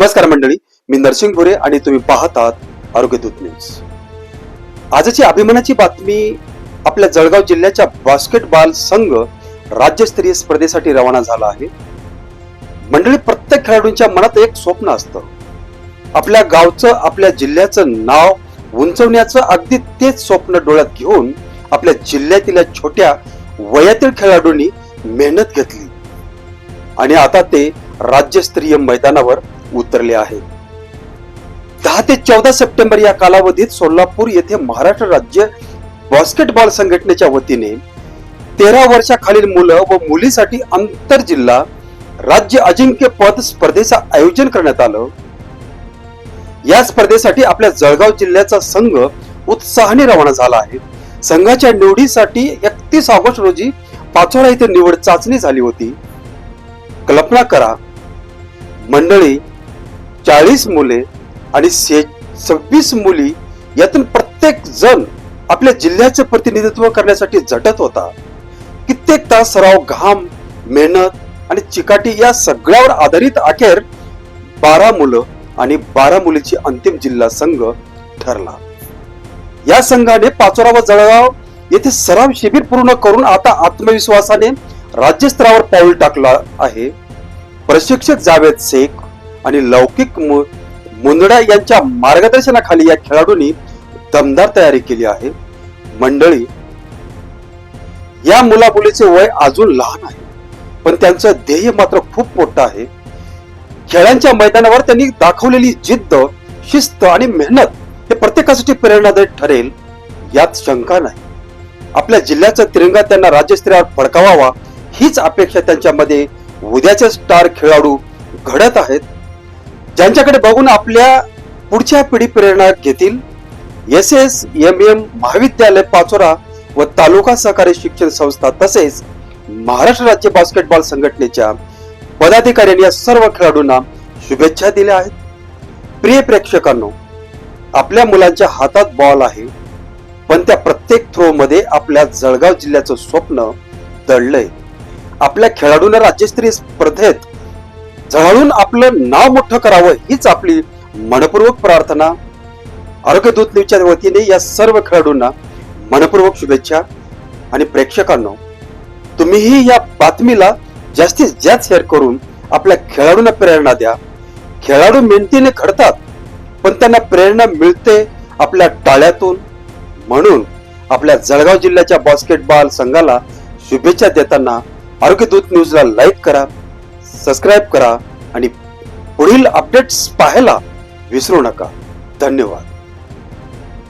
नमस्कार मंडळी मी नरसिंग भोरे आणि तुम्ही पाहतात आरोग्यदूत न्यूज. आजची अभिमानाची बातमी आपल्या जळगाव जिल्ह्याच्या बास्केटबॉल संघ राज्यस्तरीय स्पर्धेसाठी रवाना झाला आहे. मंडळी प्रत्येक खेळाडूंच्या मनात एक स्वप्न असतं. आपल्या गावचं आपल्या जिल्ह्याचं नाव उंचवण्याचं अगदी तेच स्वप्न डोळ्यात घेऊन आपल्या जिल्ह्यातील छोट्या वयातील खेळाडूंनी मेहनत घेतली. आणि आता ते राज्यस्तरीय मैदानावर उतरले आहेत दहा ते चौदा सप्टेंबर या कालावधीत सोलापूर येथे महाराष्ट्र राज्य बास्केटबॉल संघटनेच्या वतीने तेरा वर्षाखालील मुलं व मुलीसाठी आंतर जिल्हा राज्य अजिंक्यपद स्पर्धेचं आयोजन करण्यात आलं. या स्पर्धेसाठी आपल्या जळगाव जिल्ह्याचा संघ उत्साहाने रवाना झाला आहे. संघाच्या निवडीसाठी एकतीस ऑगस्ट रोजी पाचोळा येथे निवड चाचणी झाली होती. कल्पना करा मंडळी चाळीस मुले आणि से सव्वीस मुली यातून प्रत्येक जण आपल्या जिल्ह्याचे प्रतिनिधित्व करण्यासाठी झटत होता. कित्येक तास सराव घाम मेहनत आणि चिकाटी या सगळ्यावर आधारित अखेर बारा मुलं आणि बारा मुलीची अंतिम जिल्हा संघ ठरला. या संघाने पाचोरा व जळगाव येथे सराव शिबिर पूर्ण करून आता आत्मविश्वासाने राज्यस्तरावर पाऊल टाकला आहे. प्रशिक्षक जावेद शेख आणि लौकिक मुंदडा यांच्या मार्गदर्शनाखाली या खेळाडूंनी दमदार तयारी केली आहे. मंडळी या मुलामुलीचे वय अजून लहान आहे पण त्यांचं ध्येय मात्र खूप मोठं आहे. खेळांच्या मैदानावर त्यांनी दाखवलेली जिद्द शिस्त आणि मेहनत हे प्रत्येकासाठी प्रेरणादायी ठरेल यात शंका नाही. आपल्या जिल्ह्याचा तिरंगा त्यांना राज्यस्तरावर फडकावावा हीच अपेक्षा त्यांच्यामध्ये उद्याचे स्टार खेळाडू घडत आहेत. ज्यांच्याकडे बघून आपल्या पुढच्या पिढी प्रेरणा घेतील एस एस एम एम महाविद्यालय पाचोरा व तालुका सहकारी शिक्षण संस्था तसेच महाराष्ट्र राज्य बास्केटबॉल संघटनेच्या पदाधिकाऱ्यांनी या सर्व खेळाडूंना शुभेच्छा दिल्या आहेत. प्रिय प्रेक्षकांनो आपल्या मुलांच्या हातात बॉल आहे पण त्या प्रत्येक थ्रो मध्ये आपल्या जळगाव जिल्ह्याचं स्वप्न दडलंय. आपल्या खेळाडूंना राज्यस्तरीय स्पर्धेत झळाळून आपलं नाव मोठं करावं हीच आपली मनपूर्वक प्रार्थना. आरोग्यदूत न्यूजच्या वतीने या सर्व खेळाडूंना मनपूर्वक शुभेच्छा. आणि प्रेक्षकांनो तुम्हीही या बातमीला जास्तीत जास्त शेअर करून आपल्या खेळाडूंना प्रेरणा द्या. खेळाडू मेहनतीने घडतात पण त्यांना प्रेरणा मिळते आपल्या टाळ्यातून. म्हणून आपल्या जळगाव जिल्ह्याच्या बास्केटबॉल संघाला शुभेच्छा देताना आरोग्यदूत न्यूजला लाईक करा. सबस्क्राईब करा आणि पुढील अपडेट्स पाहायला विसरू नका. धन्यवाद.